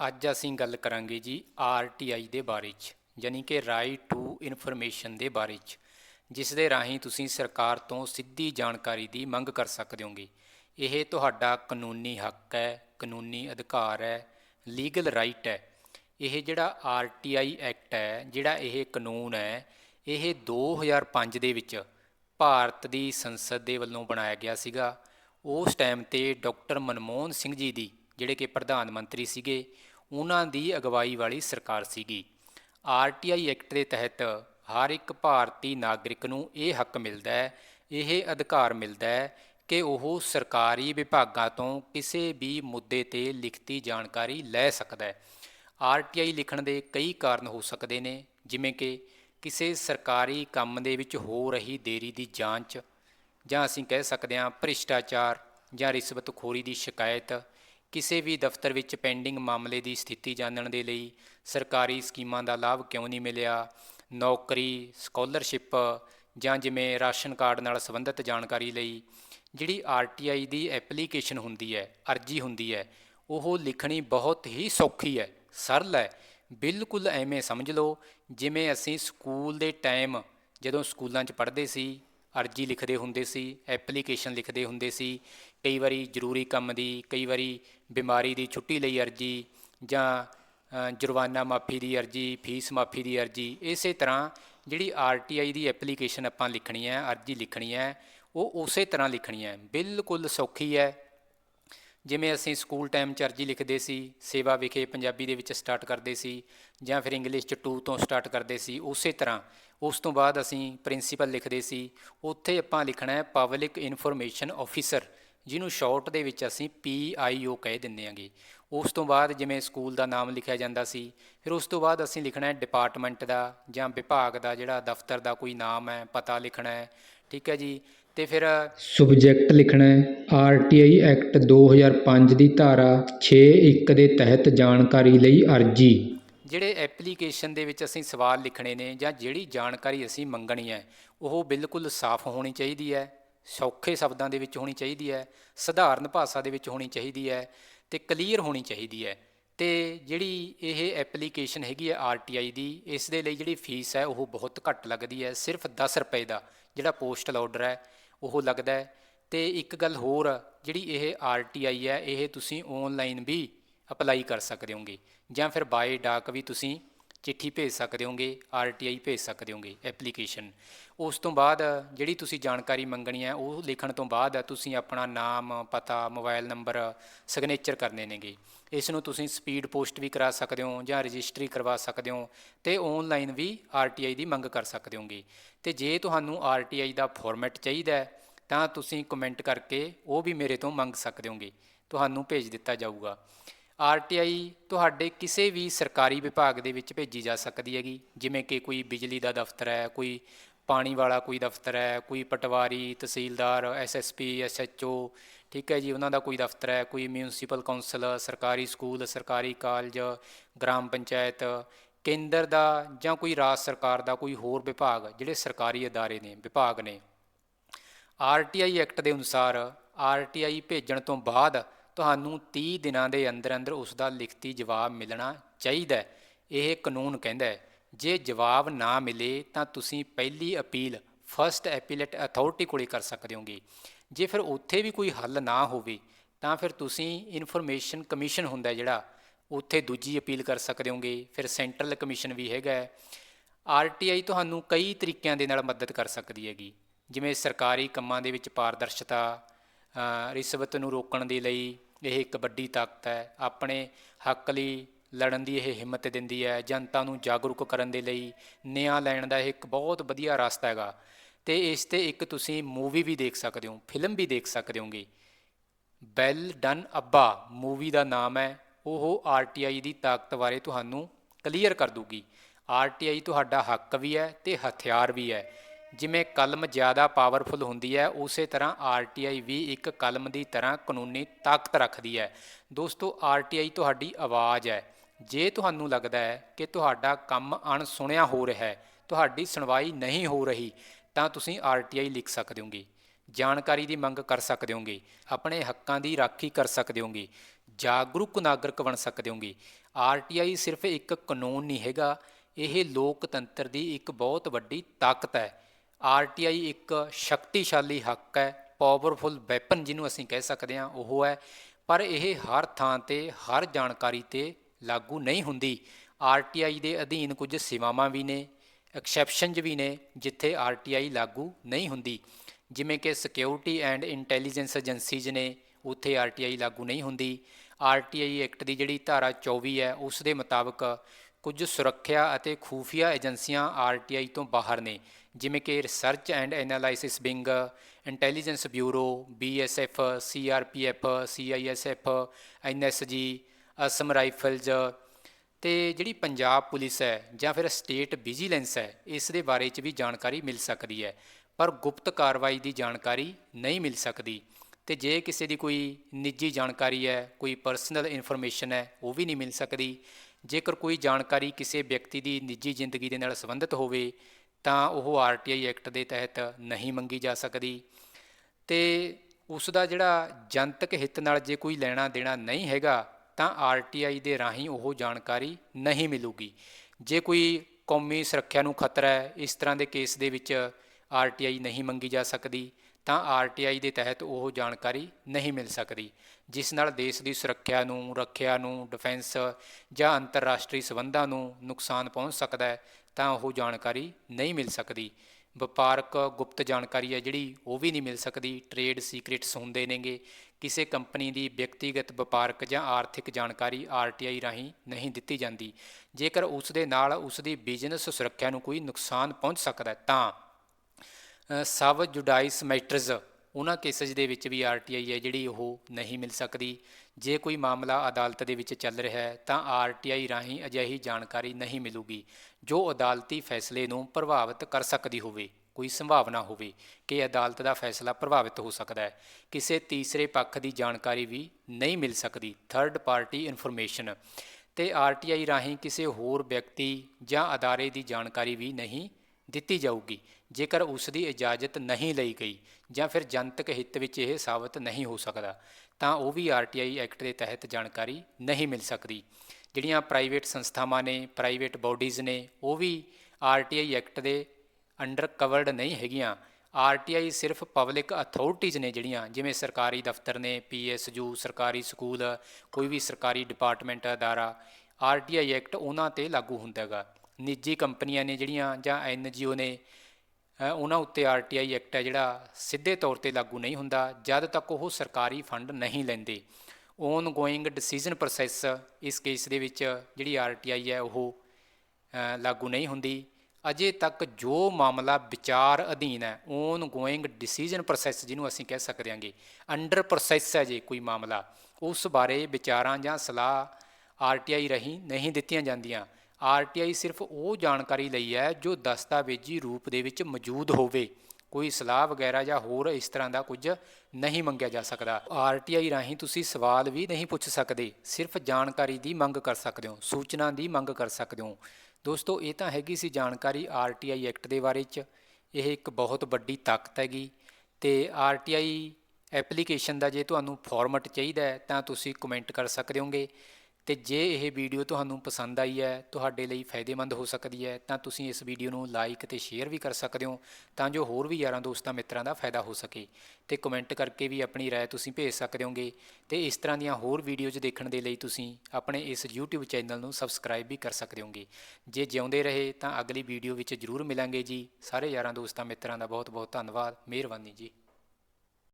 ਅੱਜ ਅਸੀਂ ਗੱਲ ਕਰਾਂਗੇ ਜੀ ਆਰਟੀਆਈ ਦੇ ਬਾਰੇ 'ਚ, ਯਾਨੀ ਕਿ ਰਾਈਟ ਟੂ ਇਨਫੋਰਮੇਸ਼ਨ ਦੇ ਬਾਰੇ 'ਚ, ਜਿਸ ਦੇ ਰਾਹੀਂ ਤੁਸੀਂ ਸਰਕਾਰ ਤੋਂ ਸਿੱਧੀ ਜਾਣਕਾਰੀ ਦੀ ਮੰਗ ਕਰ ਸਕਦੇ ਹੋਗੇ। ਇਹ ਤੁਹਾਡਾ ਕਾਨੂੰਨੀ ਹੱਕ ਹੈ, ਕਾਨੂੰਨੀ ਅਧਿਕਾਰ ਹੈ, ਲੀਗਲ ਰਾਈਟ ਹੈ। ਇਹ ਜਿਹੜਾ ਆਰਟੀਆਈ ਐਕਟ ਹੈ, ਜਿਹੜਾ ਇਹ ਕਾਨੂੰਨ ਹੈ, ਇਹ 2005 ਦੇ ਵਿੱਚ ਭਾਰਤ ਦੀ ਸੰਸਦ ਦੇ ਵੱਲੋਂ ਬਣਾਇਆ ਗਿਆ ਸੀਗਾ। ਉਸ ਟਾਈਮ ਤੇ ਡਾਕਟਰ ਮਨਮੋਹਨ ਸਿੰਘ ਜੀ ਦੀ, ਜਿਹੜੇ ਕਿ ਪ੍ਰਧਾਨ ਮੰਤਰੀ ਸੀਗੇ ਉਹਨਾਂ ਦੀ ਅਗਵਾਈ ਵਾਲੀ ਸਰਕਾਰ ਸੀਗੀ। ਆਰਟੀਆਈ ਐਕਟ ਦੇ ਤਹਿਤ ਹਰ ਇੱਕ ਭਾਰਤੀ ਨਾਗਰਿਕ ਨੂੰ ਇਹ ਹੱਕ ਮਿਲਦਾ ਹੈ, ਇਹ ਅਧਿਕਾਰ ਮਿਲਦਾ ਹੈ ਕਿ ਉਹ ਸਰਕਾਰੀ ਵਿਭਾਗਾਂ ਤੋਂ ਕਿਸੇ ਵੀ ਮੁੱਦੇ ਤੇ ਲਿਖਤੀ ਜਾਣਕਾਰੀ ਲੈ ਸਕਦਾ ਹੈ। ਆਰਟੀਆਈ ਲਿਖਣ ਦੇ ਕਈ ਕਾਰਨ ਹੋ ਸਕਦੇ ਨੇ, ਜਿਵੇਂ ਕਿ ਕਿਸੇ ਸਰਕਾਰੀ ਕੰਮ ਦੇ ਵਿੱਚ ਹੋ ਰਹੀ ਦੇਰੀ ਦੀ ਜਾਂਚ ਜਾਂ ਅਸੀਂ ਕਹਿ ਸਕਦੇ ਹਾਂ ਭ੍ਰਿਸ਼ਟਾਚਾਰ ਜਾਂ ਰਿਸ਼ਵਤਖੋਰੀ ਦੀ ਸ਼ਿਕਾਇਤ ਕਿਸੇ ਵੀ ਦਫ਼ਤਰ ਵਿੱਚ ਪੈਂਡਿੰਗ ਮਾਮਲੇ ਦੀ ਸਥਿਤੀ ਜਾਣਨ ਦੇ ਲਈ ਸਰਕਾਰੀ ਸਕੀਮਾਂ ਦਾ ਲਾਭ ਕਿਉਂ ਨਹੀਂ ਮਿਲਿਆ? ਨੌਕਰੀ, ਸਕਾਲਰਸ਼ਿਪ ਜਾਂ ਜਿਵੇਂ ਰਾਸ਼ਨ ਕਾਰਡ ਨਾਲ ਸੰਬੰਧਿਤ ਜਾਣਕਾਰੀ ਲਈ ਜਿਹੜੀ ਆਰਟੀਆਈ ਦੀ ਐਪਲੀਕੇਸ਼ਨ ਹੁੰਦੀ ਹੈ, ਅਰਜੀ ਹੁੰਦੀ ਹੈ, ਉਹ ਲਿਖਣੀ ਬਹੁਤ ਹੀ ਸੌਖੀ ਹੈ, ਸਰਲ ਹੈ। ਬਿਲਕੁਲ ਐਵੇਂ ਸਮਝ ਲਓ ਜਿਵੇਂ ਅਸੀਂ ਸਕੂਲ ਦੇ ਟਾਈਮ ਜਦੋਂ ਸਕੂਲਾਂ 'ਚ ਪੜ੍ਹਦੇ ਸੀ ਅਰਜੀ ਲਿਖਦੇ ਹੁੰਦੇ ਸੀ, ਐਪਲੀਕੇਸ਼ਨ ਲਿਖਦੇ ਹੁੰਦੇ ਸੀ, ਕਈ ਵਾਰੀ ਜ਼ਰੂਰੀ ਕੰਮ ਦੀ, ਕਈ ਵਾਰੀ ਬਿਮਾਰੀ ਦੀ ਛੁੱਟੀ ਲਈ ਅਰਜੀ ਜਾਂ ਜੁਰਮਾਨਾ ਮਾਫੀ ਦੀ ਅਰਜੀ, ਫੀਸ ਮਾਫੀ ਦੀ ਅਰਜੀ, ਇਸੇ ਤਰ੍ਹਾਂ ਜਿਹੜੀ ਆਰਟੀਆਈ ਦੀ ਐਪਲੀਕੇਸ਼ਨ ਆਪਾਂ ਲਿਖਣੀ ਹੈ, ਅਰਜੀ ਲਿਖਣੀ ਹੈ, ਉਹ ਉਸੇ ਤਰ੍ਹਾਂ ਲਿਖਣੀ ਹੈ। ਬਿਲਕੁਲ ਸੌਖੀ ਹੈ। ਜਿਵੇਂ ਅਸੀਂ ਸਕੂਲ ਟਾਈਮ ਚ ਅਰਜੀ ਲਿਖਦੇ ਸੀ, ਸੇਵਾ ਵਿਖੇ ਪੰਜਾਬੀ ਦੇ ਵਿੱਚ ਸਟਾਰਟ ਕਰਦੇ ਸੀ ਜਾਂ ਫਿਰ ਇੰਗਲਿਸ਼ ਚ 2 ਤੋਂ ਸਟਾਰਟ ਕਰਦੇ ਸੀ, ਉਸੇ ਤਰ੍ਹਾਂ। ਉਸ ਤੋਂ ਬਾਅਦ ਅਸੀਂ ਪ੍ਰਿੰਸੀਪਲ ਲਿਖਦੇ ਸੀ। ਉੱਥੇ ਆਪਾਂ ਲਿਖਣਾ ਹੈ ਪਬਲਿਕ ਇਨਫੋਰਮੇਸ਼ਨ ਆਫੀਸਰ ਜਿਹਨੂੰ ਸ਼ਾਰਟ ਦੇ ਵਿੱਚ ਅਸੀਂ ਪੀਆਈਓ ਕਹਿ ਦਿੰਦੇ ਆਂਗੇ ਉਸ ਤੋਂ ਬਾਅਦ ਜਿਵੇਂ ਸਕੂਲ ਦਾ ਨਾਮ ਲਿਖਿਆ ਜਾਂਦਾ ਸੀ, ਫਿਰ ਉਸ ਤੋਂ ਬਾਅਦ ਅਸੀਂ ਲਿਖਣਾ ਹੈ ਡਿਪਾਰਟਮੈਂਟ ਦਾ ਜਾਂ ਵਿਭਾਗ ਦਾ, ਜਿਹੜਾ ਦਫ਼ਤਰ ਦਾ ਕੋਈ ਨਾਮ ਹੈ, ਪਤਾ ਲਿਖਣਾ ਹੈ। ਠੀਕ ਹੈ ਜੀ। ਤੇ ਫਿਰ ਸਬਜੈਕਟ ਲਿਖਣਾ ਹੈ। ਆਰਟੀਆਈ ਐਕਟ 2005 ਦੀ ਧਾਰਾ 6.1 ਦੇ ਤਹਿਤ ਜਾਣਕਾਰੀ ਲਈ ਅਰਜੀ। ਜਿਹੜੇ ਐਪਲੀਕੇਸ਼ਨ ਦੇ ਵਿੱਚ ਅਸੀਂ ਸਵਾਲ ਲਿਖਣੇ ਨੇ ਜਾਂ ਜਿਹੜੀ ਜਾਣਕਾਰੀ ਅਸੀਂ ਮੰਗਣੀ ਹੈ ਉਹ ਬਿਲਕੁਲ ਸਾਫ਼ ਹੋਣੀ ਚਾਹੀਦੀ ਹੈ ਸੌਖੇ ਸ਼ਬਦਾਂ ਦੇ ਵਿੱਚ ਹੋਣੀ ਚਾਹੀਦੀ ਹੈ ਸਧਾਰਨ ਭਾਸ਼ਾ ਦੇ ਵਿੱਚ ਹੋਣੀ ਚਾਹੀਦੀ ਹੈ ਤੇ ਕਲੀਅਰ ਹੋਣੀ ਚਾਹੀਦੀ ਹੈ। ਤੇ ਜਿਹੜੀ ਇਹ ਐਪਲੀਕੇਸ਼ਨ ਹੈਗੀ ਹੈ ਆਰਟੀਆਈ ਦੀ ਇਸ ਦੇ ਲਈ ਜਿਹੜੀ ਫੀਸ ਹੈ ਉਹ ਬਹੁਤ ਘੱਟ ਲੱਗਦੀ ਹੈ। ਸਿਰਫ 10 ਰੁਪਏ ਦਾ ਜਿਹੜਾ ਪੋਸਟਲ ਆਰਡਰ ਹੈ ਉਹ ਲੱਗਦਾ ਹੈ। ਤੇ ਇੱਕ ਗੱਲ ਹੋਰ, ਜਿਹੜੀ ਇਹ ਆਰਟੀਆਈ ਹੈ, ਇਹ ਤੁਸੀਂ ਆਨਲਾਈਨ ਵੀ ਅਪਲਾਈ ਕਰ ਸਕਦੇ ਹੋਗੇ। ਜਾਂ ਫਿਰ ਬਾਏ ਡਾਕ ਵੀ ਤੁਸੀਂ ਚਿੱਠੀ ਭੇਜ ਸਕਦੇ ਹੋਗੇ ਆਰਟੀਆਈ ਭੇਜ ਸਕਦੇ ਹੋਗੇ, ਐਪਲੀਕੇਸ਼ਨ। ਉਸ ਤੋਂ ਬਾਅਦ ਜਿਹੜੀ ਤੁਸੀਂ ਜਾਣਕਾਰੀ ਮੰਗਣੀ ਹੈ, ਉਹ ਲਿਖਣ ਤੋਂ ਬਾਅਦ ਤੁਸੀਂ ਆਪਣਾ ਨਾਮ, ਪਤਾ, ਮੋਬਾਈਲ ਨੰਬਰ, ਸਿਗਨੇਚਰ ਕਰਨੇ ਨੇਗੇ। ਇਸ ਨੂੰ ਤੁਸੀਂ ਸਪੀਡ ਪੋਸਟ ਵੀ ਕਰਾ ਸਕਦੇ ਹੋ ਜਾਂ ਰਜਿਸਟਰੀ ਕਰਵਾ ਸਕਦੇ ਹੋ ਤੇ ਆਨਲਾਈਨ ਵੀ ਆਰਟੀਆਈ ਦੀ ਮੰਗ ਕਰ ਸਕਦੇ ਹੋਗੇ। ਤੇ ਜੇ ਤੁਹਾਨੂੰ ਆਰਟੀਆਈ ਦਾ ਫਾਰਮੈਟ ਚਾਹੀਦਾ ਹੈ, ਤਾਂ ਤੁਸੀਂ ਕਮੈਂਟ ਕਰਕੇ ਉਹ ਵੀ ਮੇਰੇ ਤੋਂ ਮੰਗ ਸਕਦੇ ਹੋਗੇ। ਤੁਹਾਨੂੰ ਭੇਜ ਦਿੱਤਾ ਜਾਊਗਾ। ਆਰਟੀਆਈ ਤੁਹਾਡੇ ਕਿਸੇ ਵੀ ਸਰਕਾਰੀ ਵਿਭਾਗ ਦੇ ਵਿੱਚ ਭੇਜੀ ਜਾ ਸਕਦੀ ਹੈਗੀ? ਜਿਵੇਂ ਕਿ ਕੋਈ ਬਿਜਲੀ ਦਾ ਦਫ਼ਤਰ ਹੈ, ਕੋਈ ਪਾਣੀ ਵਾਲਾ ਕੋਈ ਦਫ਼ਤਰ ਹੈ, ਕੋਈ ਪਟਵਾਰੀ, ਤਹਿਸੀਲਦਾਰ ਐਸਐਸਪੀ ਐਸਐਚਓ ਠੀਕ ਹੈ ਜੀ, ਉਹਨਾਂ ਦਾ ਕੋਈ ਦਫ਼ਤਰ ਹੈ, ਕੋਈ ਮਿਊਨਿਸਪਲ ਕੌਂਸਲ, ਸਰਕਾਰੀ ਸਕੂਲ, ਸਰਕਾਰੀ ਕਾਲਜ, ਗ੍ਰਾਮ ਪੰਚਾਇਤ, ਕੇਂਦਰ ਦਾ ਜਾਂ ਕੋਈ ਰਾਜ ਸਰਕਾਰ ਦਾ ਕੋਈ ਹੋਰ ਵਿਭਾਗ ਜਿਹੜੇ ਸਰਕਾਰੀ ਅਦਾਰੇ ਨੇ, ਵਿਭਾਗ ਨੇ। ਆਰਟੀਆਈ ਐਕਟ ਦੇ ਅਨੁਸਾਰ ਆਰਟੀਆਈ ਭੇਜਣ ਤੋਂ ਬਾਅਦ ਤੁਹਾਨੂੰ 30 ਦਿਨਾਂ ਦੇ ਅੰਦਰ ਅੰਦਰ ਉਸ ਦਾ ਲਿਖਤੀ ਜਵਾਬ ਮਿਲਣਾ ਚਾਹੀਦਾ ਇਹ ਕਾਨੂੰਨ ਕਹਿੰਦਾ ਹੈ, ਜੇ ਜਵਾਬ ਨਾ ਮਿਲੇ ਤਾਂ ਤੁਸੀਂ ਪਹਿਲੀ ਅਪੀਲ ਫਰਸਟ ਐਪੀਲੇਟ ਅਥਾਰਟੀ ਕੋਲੇ ਕਰ ਸਕਦੇ ਹੋਗੇ। ਜੇ ਫਿਰ ਉੱਥੇ ਵੀ ਕੋਈ ਹੱਲ ਨਾ ਹੋਵੇ, ਤਾਂ ਫਿਰ ਤੁਸੀਂ ਇਨਫੋਰਮੇਸ਼ਨ ਕਮਿਸ਼ਨ ਹੁੰਦਾ ਜਿਹੜਾ, ਉੱਥੇ ਦੂਜੀ ਅਪੀਲ ਕਰ ਸਕਦੇ ਹੋਗੇ। ਫਿਰ ਸੈਂਟਰਲ ਕਮਿਸ਼ਨ ਵੀ ਹੈਗਾ ਹੈ। ਆਰਟੀਆਈ ਤੁਹਾਨੂੰ ਕਈ ਤਰੀਕਿਆਂ ਦੇ ਨਾਲ ਮਦਦ ਕਰ ਸਕਦੀ ਹੈਗੀ। ਜਿਵੇਂ ਸਰਕਾਰੀ ਕੰਮਾਂ ਦੇ ਵਿੱਚ ਪਾਰਦਰਸ਼ਤਾ ਰਿਸ਼ਵਤ ਨੂੰ ਰੋਕਣ ਦੇ ਲਈ ਇਹ ਇੱਕ ਵੱਡੀ ਤਾਕਤ ਹੈ। ਆਪਣੇ ਹੱਕ ਲਈ ਲੜਨ ਦੀ ਇਹ ਹਿੰਮਤ ਦਿੰਦੀ ਹੈ। ਜਨਤਾ ਨੂੰ ਜਾਗਰੂਕ ਕਰਨ ਦੇ ਲਈ ਨਿਆਂ ਲੈਣ ਦਾ ਇਹ ਇੱਕ ਬਹੁਤ ਵਧੀਆ ਰਸਤਾ ਹੈਗਾ। ਤੇ ਇਸ ਤੇ ਇੱਕ ਤੁਸੀਂ ਮੂਵੀ ਵੀ ਦੇਖ ਸਕਦੇ ਹੋ, ਫਿਲਮ ਵੀ ਦੇਖ ਸਕਦੇ ਹੋਗੇ। ਬੈਲ ਡਨ ਅੱਬਾ ਮੂਵੀ ਦਾ ਨਾਮ ਹੈ। ਉਹ ਆਰਟੀਆਈ ਦੀ ਤਾਕਤ ਬਾਰੇ ਤੁਹਾਨੂੰ ਕਲੀਅਰ ਕਰ ਦੂਗੀ ਆਰਟੀਆਈ ਤੁਹਾਡਾ ਹੱਕ ਵੀ ਹੈ ਤੇ ਹਥਿਆਰ ਵੀ ਹੈ। ਜਿਵੇਂ ਕਲਮ ਜ਼ਿਆਦਾ ਪਾਵਰਫੁਲ ਹੁੰਦੀ ਹੈ, ਉਸੇ ਤਰ੍ਹਾਂ ਆਰਟੀਆਈ ਵੀ ਇੱਕ ਕਲਮ ਦੀ ਤਰ੍ਹਾਂ ਕਾਨੂੰਨੀ ਤਾਕਤ ਰੱਖਦੀ ਹੈ। ਦੋਸਤੋ ਆਰਟੀਆਈ ਤੁਹਾਡੀ ਆਵਾਜ਼ ਹੈ। ਜੇ ਤੁਹਾਨੂੰ ਲੱਗਦਾ ਹੈ ਕਿ ਤੁਹਾਡਾ ਕੰਮ ਅਣਸੁਣਿਆ ਹੋ ਰਿਹਾ ਹੈ, ਤੁਹਾਡੀ ਸੁਣਵਾਈ ਨਹੀਂ ਹੋ ਰਹੀ, ਤਾਂ ਤੁਸੀਂ ਆਰਟੀਆਈ ਲਿਖ ਸਕਦੇ ਹੋਗੇ। ਜਾਣਕਾਰੀ ਦੀ ਮੰਗ ਕਰ ਸਕਦੇ ਹੋਗੇ। ਆਪਣੇ ਹੱਕਾਂ ਦੀ ਰਾਖੀ ਕਰ ਸਕਦੇ ਹੋਗੇ। ਜਾਗਰੂਕ ਨਾਗਰਿਕ ਬਣ ਸਕਦੇ ਹੋਗੇ। ਆਰਟੀਆਈ ਸਿਰਫ ਇੱਕ ਕਾਨੂੰਨ ਨਹੀਂ ਹੈਗਾ, ਇਹ ਲੋਕਤੰਤਰ ਦੀ ਇੱਕ ਬਹੁਤ ਵੱਡੀ ਤਾਕਤ ਹੈ। ਆਰਟੀਆਈ ਇੱਕ ਸ਼ਕਤੀਸ਼ਾਲੀ ਹੱਕ ਹੈ ਪਾਵਰਫੁਲ ਵੈਪਨ ਜਿਹਨੂੰ ਅਸੀਂ ਕਹਿ ਸਕਦੇ ਹਾਂ, ਉਹ ਹੈ। ਪਰ ਇਹ ਹਰ ਥਾਂ ਤੇ, ਹਰ ਜਾਣਕਾਰੀ ਤੇ ਲਾਗੂ ਨਹੀਂ ਹੁੰਦੀ। ਆਰਟੀਆਈ ਦੇ ਅਧੀਨ ਕੁਝ ਸੇਵਾਵਾਂ ਵੀ ਨੇ ਐਕਸੈਪਸ਼ਨਜ ਵੀ ਨੇ, ਜਿੱਥੇ ਆਰਟੀਆਈ ਲਾਗੂ ਨਹੀਂ ਹੁੰਦੀ। ਜਿਵੇਂ ਕਿ ਸਿਕਿਉਰਿਟੀ ਐਂਡ ਇੰਟੈਲੀਜੈਂਸ ਏਜੰਸੀਜ਼ ਨੇ, ਉੱਥੇ ਆਰਟੀਆਈ ਲਾਗੂ ਨਹੀਂ ਹੁੰਦੀ। ਆਰਟੀਆਈ ਐਕਟ ਦੀ ਜਿਹੜੀ ਧਾਰਾ 24 ਹੈ, ਉਸ ਦੇ ਮੁਤਾਬਕ ਕੁਝ ਸੁਰੱਖਿਆ ਅਤੇ ਖੂਫੀਆ ਏਜੰਸੀਆਂ ਆਰਟੀਆਈ ਤੋਂ ਬਾਹਰ ਨੇ। ਜਿਵੇਂ ਕਿ research and analysis wing intelligence bureau BSF CRPF CISF NSG Assam rifles ਤੇ ਜਿਹੜੀ ਪੰਜਾਬ ਪੁਲਿਸ ਹੈ ਜਾਂ ਫਿਰ ਸਟੇਟ ਵਿਜੀਲੈਂਸ ਹੈ, ਇਸ ਦੇ ਬਾਰੇ 'ਚ ਵੀ ਜਾਣਕਾਰੀ ਮਿਲ ਸਕਦੀ ਹੈ, ਪਰ ਗੁਪਤ ਕਾਰਵਾਈ ਦੀ ਜਾਣਕਾਰੀ ਨਹੀਂ ਮਿਲ ਸਕਦੀ। ਤੇ ਜੇ ਕਿਸੇ ਦੀ ਕੋਈ ਨਿੱਜੀ ਜਾਣਕਾਰੀ ਹੈ, ਕੋਈ ਪਰਸਨਲ ਇਨਫੋਰਮੇਸ਼ਨ ਹੈ, ਉਹ ਵੀ ਨਹੀਂ ਮਿਲ ਸਕਦੀ। ਜੇਕਰ ਕੋਈ ਜਾਣਕਾਰੀ ਕਿਸੇ ਵਿਅਕਤੀ ਦੀ ਨਿੱਜੀ ਜ਼ਿੰਦਗੀ ਦੇ ਨਾਲ ਸੰਬੰਧਿਤ ਹੋਵੇ ਤਾਂ ਉਹ ਆਰਟੀਆਈ ਐਕਟ ਦੇ ਤਹਿਤ ਨਹੀਂ ਮੰਗੀ ਜਾ ਸਕਦੀ। ਤੇ ਉਸ ਦਾ ਜਿਹੜਾ ਜਨਤਕ ਹਿੱਤ ਨਾਲ ਜੇ ਕੋਈ ਲੈਣਾ ਦੇਣਾ ਨਹੀਂ ਹੈਗਾ, ਤਾਂ ਆਰਟੀਆਈ ਦੇ ਰਾਹੀਂ ਉਹ ਜਾਣਕਾਰੀ ਨਹੀਂ ਮਿਲੂਗੀ। ਜੇ ਕੋਈ ਕੌਮੀ ਸੁਰੱਖਿਆ ਨੂੰ ਖਤਰਾ ਹੈ, ਇਸ ਤਰ੍ਹਾਂ ਦੇ ਕੇਸ ਦੇ ਵਿੱਚ ਆਰਟੀਆਈ ਨਹੀਂ ਮੰਗੀ ਜਾ ਸਕਦੀ, ਤਾਂ ਆਰਟੀਆਈ ਦੇ ਤਹਿਤ ਉਹ ਜਾਣਕਾਰੀ ਨਹੀਂ ਮਿਲ ਸਕਦੀ, ਜਿਸ ਨਾਲ ਦੇਸ਼ ਦੀ ਸੁਰੱਖਿਆ ਨੂੰ, ਰੱਖਿਆ ਨੂੰ, ਡਿਫੈਂਸ ਜਾਂ ਅੰਤਰਰਾਸ਼ਟਰੀ ਸਬੰਧਾਂ ਨੂੰ ਨੁਕਸਾਨ ਪਹੁੰਚ ਸਕਦਾ ਹੈ। ਤਾਂ ਉਹ ਜਾਣਕਾਰੀ ਨਹੀਂ ਮਿਲ ਸਕਦੀ। ਵਪਾਰਕ ਗੁਪਤ ਜਾਣਕਾਰੀ ਹੈ ਜਿਹੜੀ, ਉਹ ਵੀ ਨਹੀਂ ਮਿਲ ਸਕਦੀ। ਟ੍ਰੇਡ ਸੀਕ੍ਰੀਟਸ ਹੁੰਦੇ ਨੇਗੇ। ਕਿਸੇ ਕੰਪਨੀ ਦੀ ਵਿਅਕਤੀਗਤ ਵਪਾਰਕ ਜਾਂ ਆਰਥਿਕ ਜਾਣਕਾਰੀ ਆਰਟੀਆਈ ਰਾਹੀਂ ਨਹੀਂ ਦਿੱਤੀ ਜਾਂਦੀ। ਜੇਕਰ ਉਸ ਦੇ ਨਾਲ ਉਸ ਦੀ ਬਿਜ਼ਨਸ ਸੁਰੱਖਿਆ ਨੂੰ ਕੋਈ ਨੁਕਸਾਨ ਪਹੁੰਚ ਸਕਦਾ ਹੈ ਤਾਂ ਸਬ ਜੁਡਾਈਸ ਮੈਟਰਸ ਉਹਨਾਂ ਕੇਸਸ ਦੇ ਵਿੱਚ ਵੀ ਆਰਟੀਆਈ ਹੈ ਜਿਹੜੀ ਉਹ ਨਹੀਂ ਮਿਲ ਸਕਦੀ। ਜੇ ਕੋਈ ਮਾਮਲਾ ਅਦਾਲਤ ਦੇ ਵਿੱਚ ਚੱਲ ਰਿਹਾ ਹੈ, ਤਾਂ ਆਰਟੀਆਈ ਰਾਹੀਂ ਅਜਿਹੀ ਜਾਣਕਾਰੀ ਨਹੀਂ ਮਿਲੂਗੀ, ਜੋ ਅਦਾਲਤੀ ਫੈਸਲੇ ਨੂੰ ਪ੍ਰਭਾਵਿਤ ਕਰ ਸਕਦੀ ਹੋਵੇ, ਕੋਈ ਸੰਭਾਵਨਾ ਹੋਵੇ ਕਿ ਅਦਾਲਤ ਦਾ ਫੈਸਲਾ ਪ੍ਰਭਾਵਿਤ ਹੋ ਸਕਦਾ ਹੈ। ਕਿਸੇ ਤੀਸਰੇ ਪੱਖ ਦੀ ਜਾਣਕਾਰੀ ਵੀ ਨਹੀਂ ਮਿਲ ਸਕਦੀ ਥਰਡ ਪਾਰਟੀ ਇਨਫੋਰਮੇਸ਼ਨ ਤੇ ਆਰਟੀਆਈ ਰਾਹੀਂ ਕਿਸੇ ਹੋਰ ਵਿਅਕਤੀ ਜਾਂ ਅਦਾਰੇ ਦੀ ਜਾਣਕਾਰੀ ਵੀ ਨਹੀਂ ਦਿੱਤੀ ਜਾਊਗੀ, ਜੇਕਰ ਉਸ ਦੀ ਇਜਾਜ਼ਤ ਨਹੀਂ ਲਈ ਗਈ ਜਾਂ ਫਿਰ ਜਨਤਕ ਹਿੱਤ ਵਿੱਚ ਇਹ ਸਾਬਤ ਨਹੀਂ ਹੋ ਸਕਦਾ, ਤਾਂ ਉਹ ਵੀ ਆਰਟੀਆਈ ਐਕਟ ਦੇ ਤਹਿਤ ਜਾਣਕਾਰੀ ਨਹੀਂ ਮਿਲ ਸਕਦੀ। ਜਿਹੜੀਆਂ ਪ੍ਰਾਈਵੇਟ ਸੰਸਥਾਵਾਂ ਨੇ, ਪ੍ਰਾਈਵੇਟ ਬਾਡੀਜ਼ ਨੇ, ਉਹ ਵੀ ਆਰਟੀਆਈ ਐਕਟ ਦੇ ਅੰਡਰ ਕਵਰਡ ਨਹੀਂ ਹੈਗੀਆਂ। ਆਰਟੀਆਈ ਸਿਰਫ ਪਬਲਿਕ ਅਥਾਰਟੀਜ਼ ਨੇ ਜਿਹੜੀਆਂ, ਜਿਵੇਂ ਸਰਕਾਰੀ ਦਫ਼ਤਰ ਨੇ ਪੀਐਸਯੂ ਸਰਕਾਰੀ ਸਕੂਲ, ਕੋਈ ਵੀ ਸਰਕਾਰੀ ਡਿਪਾਰਟਮੈਂਟ ਅਦਾਰਾ ਆਰਟੀਆਈ ਐਕਟ ਉਹਨਾਂ ਤੇ ਲਾਗੂ ਹੁੰਦਾ ਹੈਗਾ। ਨਿੱਜੀ ਕੰਪਨੀਆਂ ਨੇ ਜਿਹੜੀਆਂ ਜਾਂ ਐਨਜੀਓ ਨੇ ਉਹਨਾਂ ਉੱਤੇ ਆਰਟੀਆਈ ਐਕਟ ਹੈ ਜਿਹੜਾ ਸਿੱਧੇ ਤੌਰ ਤੇ ਲਾਗੂ ਨਹੀਂ ਹੁੰਦਾ, ਜਦ ਤੱਕ ਉਹ ਸਰਕਾਰੀ ਫੰਡ ਨਹੀਂ ਲੈਂਦੇ। ਔਨ ਗੋਇੰਗ ਡਿਸੀਜਨ ਪ੍ਰੋਸੈਸ ਇਸ ਕੇਸ ਦੇ ਵਿੱਚ ਜਿਹੜੀ ਆਰਟੀਆਈ ਹੈ ਉਹ ਲਾਗੂ ਨਹੀਂ ਹੁੰਦੀ। ਅਜੇ ਤੱਕ ਜੋ ਮਾਮਲਾ ਵਿਚਾਰ ਅਧੀਨ ਹੈ ਔਨ ਗੋਇੰਗ ਡਿਸੀਜਨ ਪ੍ਰੋਸੈਸ ਜਿਹਨੂੰ ਅਸੀਂ ਕਹਿ ਸਕਦੇ ਹਾਂਗੇ ਅੰਡਰ ਪ੍ਰੋਸੈਸ ਹੈ ਜੇ ਕੋਈ ਮਾਮਲਾ, ਉਸ ਬਾਰੇ ਵਿਚਾਰਾਂ ਜਾਂ ਸਲਾਹ ਆਰਟੀਆਈ ਰਹੀ ਨਹੀਂ ਦਿੱਤੀਆਂ ਜਾਂਦੀਆਂ। ਆਰਟੀਆਈ ਸਿਰਫ ਉਹ ਜਾਣਕਾਰੀ ਲਈ ਹੈ ਜੋ ਦਸਤਾਵੇਜ਼ੀ ਰੂਪ ਦੇ ਵਿੱਚ ਮੌਜੂਦ ਹੋਵੇ। ਕੋਈ ਸਲਾਹ ਵਗੈਰਾ ਜਾਂ ਹੋਰ ਇਸ ਤਰ੍ਹਾਂ ਦਾ ਕੁਝ ਨਹੀਂ ਮੰਗਿਆ ਜਾ ਸਕਦਾ। ਆਰਟੀਆਈ ਰਾਹੀਂ ਤੁਸੀਂ ਸਵਾਲ ਵੀ ਨਹੀਂ ਪੁੱਛ ਸਕਦੇ। ਸਿਰਫ ਜਾਣਕਾਰੀ ਦੀ ਮੰਗ ਕਰ ਸਕਦੇ ਹੋ, ਸੂਚਨਾ ਦੀ ਮੰਗ ਕਰ ਸਕਦੇ ਹੋ। ਦੋਸਤੋ, ਇਹ ਤਾਂ ਹੈਗੀ ਸੀ ਜਾਣਕਾਰੀ ਆਰਟੀਆਈ ਐਕਟ ਦੇ ਬਾਰੇ ਚ। ਇਹ ਇੱਕ ਬਹੁਤ ਵੱਡੀ ਤਾਕਤ ਹੈਗੀ ਤੇ ਆਰਟੀਆਈ ਐਪਲੀਕੇਸ਼ਨ ਦਾ ਜੇ ਤੁਹਾਨੂੰ ਫਾਰਮੈਟ ਚਾਹੀਦਾ ਹੈ, ਤਾਂ ਤੁਸੀਂ ਕਮੈਂਟ ਕਰ ਸਕਦੇ ਹੋਗੇ। ਤੇ ਜੇ ਇਹ ਵੀਡੀਓ ਤੁਹਾਨੂੰ ਪਸੰਦ ਆਈ ਹੈ ਤੁਹਾਡੇ ਲਈ ਫਾਇਦੇਮੰਦ ਹੋ ਸਕਦੀ ਹੈ ਤਾਂ ਤੁਸੀਂ ਇਸ ਵੀਡੀਓ ਨੂੰ ਲਾਈਕ ਤੇ ਸ਼ੇਅਰ ਵੀ ਕਰ ਸਕਦੇ ਹੋ ਤਾਂ ਜੋ ਹੋਰ ਵੀ ਯਾਰਾਂ ਦੋਸਤਾਂ ਮਿੱਤਰਾਂ ਦਾ ਫਾਇਦਾ ਹੋ ਸਕੇ ਤੇ ਕਮੈਂਟ ਕਰਕੇ ਵੀ ਆਪਣੀ رائے ਤੁਸੀਂ ਭੇਜ ਸਕਦੇ ਹੋਗੇ ਤੇ ਇਸ ਤਰ੍ਹਾਂ ਦੀਆਂ ਹੋਰ ਵੀਡੀਓਜ਼ ਦੇਖਣ ਦੇ ਲਈ ਤੁਸੀਂ ਆਪਣੇ ਇਸ YouTube ਚੈਨਲ ਨੂੰ ਸਬਸਕ੍ਰਾਈਬ ਵੀ ਕਰ ਸਕਦੇ ਹੋਗੇ ਜੇ ਜਿਉਂਦੇ ਰਹੇ ਤਾਂ ਅਗਲੀ ਵੀਡੀਓ ਵਿੱਚ ਜ਼ਰੂਰ ਮਿਲਾਂਗੇ ਜੀ ਸਾਰੇ ਯਾਰਾਂ ਦੋਸਤਾਂ ਮਿੱਤਰਾਂ ਦਾ ਬਹੁਤ ਬਹੁਤ ਧੰਨਵਾਦ ਮਿਹਰਬਾਨੀ ਜੀ